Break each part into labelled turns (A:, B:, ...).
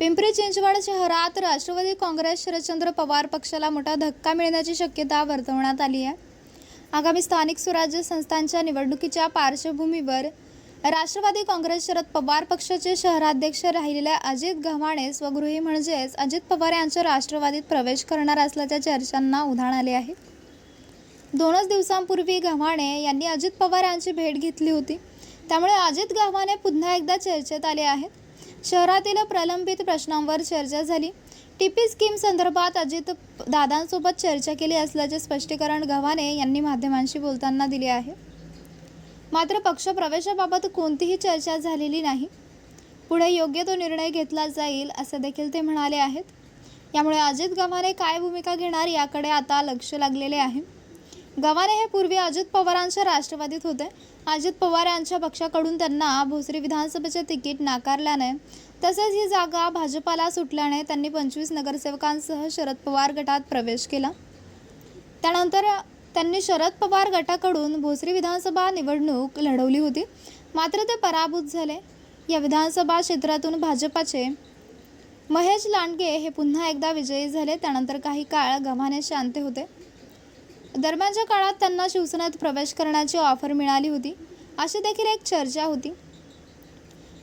A: पिंपरी चिंचवड शहरात राष्ट्रवादी काँग्रेस शरदचंद्र पवार पक्षाला मोठा धक्का मिळण्याची शक्यता वर्तवण्यात आली आहे. आगामी स्थानिक स्वराज्य संस्थांच्या निवडणुकीच्या पार्श्वभूमीवर राष्ट्रवादी काँग्रेस शरद पवार पक्षाचे शहराध्यक्ष राहिलेल्या अजित गव्हाणे स्वगृही म्हणजेच अजित पवार यांच्या राष्ट्रवादीत प्रवेश करणार असल्याच्या चर्चांना उधाण आले आहे. दोनच दिवसांपूर्वी गव्हाणे यांनी अजित पवार यांची भेट घेतली होती. त्यामुळे अजित गव्हाणे पुन्हा एकदा चर्चेत आले आहेत. शहरातील प्रलंबित प्रश्नांवर चर्चा झाली. टीपी स्कीम संदर्भात अजित दादांसोबत चर्चा केली असल्याचे स्पष्टीकरण गव्हाणे यांनी माध्यमांशी बोलताना दिले आहे. मात्र पक्ष प्रवेशाबाबत कोणतीही चर्चा झालेली नाही. पुढे योग्य तो निर्णय घेतला जाईल असे देखील ते म्हणाले आहेत. यामुळे अजित गव्हाणे काय भूमिका घेणार याकडे आता लक्ष लागलेले आहे. गव्हाणे हे पूर्वी अजित पवारांच्या राष्ट्रवादीत होते. अजित पवार यांच्या पक्षाकडून त्यांना भोसरी विधानसभेचे तिकीट नाकारल्याने तसेच ही जागा भाजपाला सुटल्याने त्यांनी पंचवीस नगरसेवकांसह शरद पवार गटात प्रवेश केला. त्यानंतर त्यांनी शरद पवार गटाकडून भोसरी विधानसभा निवडणूक लढवली होती. मात्र ते पराभूत झाले. या विधानसभा क्षेत्रातून भाजपाचे महेश लांडगे हे पुन्हा एकदा विजयी झाले. त्यानंतर काही काळ गव्हाणे शांत होते. दरम्यानच्या काळात त्यांना शिवसेनेत प्रवेश करण्याची ऑफर मिळाली होती. अशी देखील एक चर्चा होती.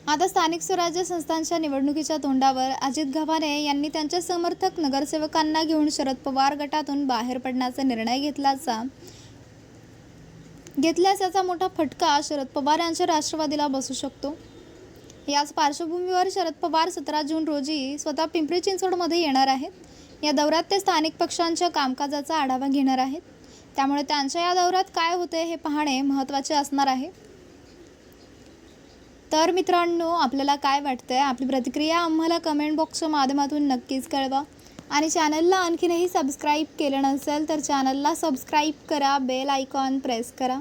A: आता स्थानिक स्वराज्य संस्थांच्या निवडणुकीच्या तोंडावर अजित गव्हाणे यांनी त्यांच्या समर्थक नगरसेवकांना घेऊन शरद पवार गटातून बाहेर पडण्याचा निर्णय घेतल्याचा घेतल्यास याचा मोठा फटका शरद पवार यांच्या राष्ट्रवादीला बसू शकतो. याच पार्श्वभूमीवर शरद पवार सतरा जून रोजी स्वतः पिंपरी चिंचवडमध्ये येणार आहेत. या दौऱ्यात ते स्थानिक पक्षांच्या कामकाजाचा आढावा घेणार आहेत. त्यामुळे त्यांच्या या दौऱ्यात काय होते हे पाहणे महत्त्वाचे असणार आहे. तर मित्रांनो आपल्याला काय वाटतंय? आपली प्रतिक्रिया आम्हाला कमेंट बॉक्सच्या माध्यमातून नक्कीच कळवा. आणि चॅनलला आणखीनही सबस्क्राईब केलं नसेल तर चॅनलला सबस्क्राईब करा बेल आयकॉन प्रेस करा.